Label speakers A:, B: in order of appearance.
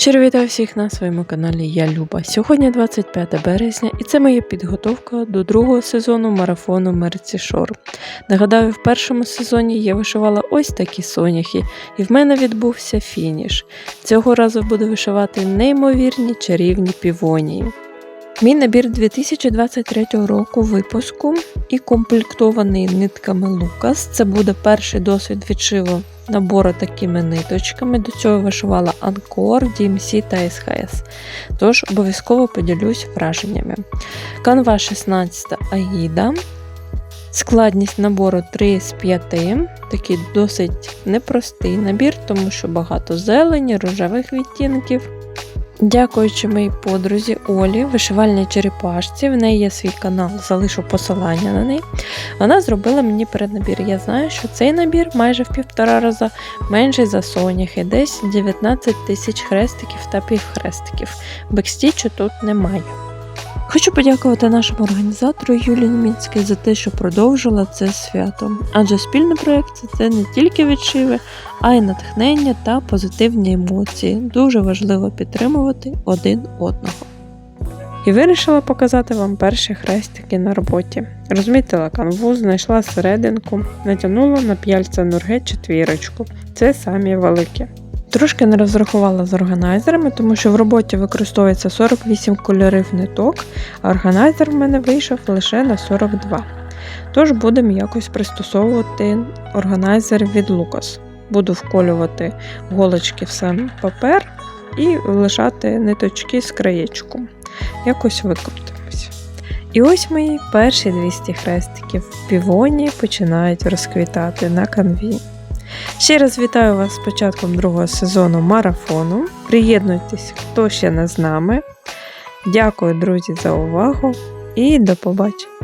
A: Щиро вітаю всіх на своєму каналі Я Люба. Сьогодні 25 березня, і це моя підготовка до другого сезону марафону Мерці Шор. Нагадаю, в першому сезоні я вишивала ось такі соняхи, і в мене відбувся фініш. Цього разу буду вишивати неймовірні чарівні півонії. Мій набір 2023 року випуску і комплектований нитками Лукас. Це буде перший досвід відшиву набору такими ниточками. До цього вишивала Анкор, DMC та СХС. Тож обов'язково поділюсь враженнями. Канва 16 Аїда. Складність набору 3 з 5. Такий досить непростий набір, тому що багато зелені, рожевих відтінків. Дякуючи моїй подрузі Олі, вишивальній черепашці, в неї є свій канал, залишу посилання на неї. Вона зробила мені переднабір. Я знаю, що цей набір майже в півтора рази менший за соняхи, десь 19 тисяч хрестиків та півхрестиків. Бекстічу тут немає. Хочу подякувати нашому організатору Юлії Немінській за те, що продовжила це свято. Адже спільний проєкт це не тільки відшиви, а й натхнення та позитивні емоції. Дуже важливо підтримувати один одного. І вирішила показати вам перші хрестики на роботі. Розмітила канву, знайшла серединку, натягнула на п'яльця нурге четвірочку. Це самі великі. Трошки не розрахувала з органайзерами, тому що в роботі використовується 48 кольорів ниток, а органайзер в мене вийшов лише на 42. Тож будемо якось пристосовувати органайзер від Lucas. Буду вколювати голочки в сам папер і лишати ниточки з краєчком. Якось викрутимось. І ось мої перші 200 хрестиків в півоні починають розквітати на канві. Ще раз вітаю вас з початком другого сезону марафону. Приєднуйтесь, хто ще не з нами. Дякую, друзі, за увагу і до побачення!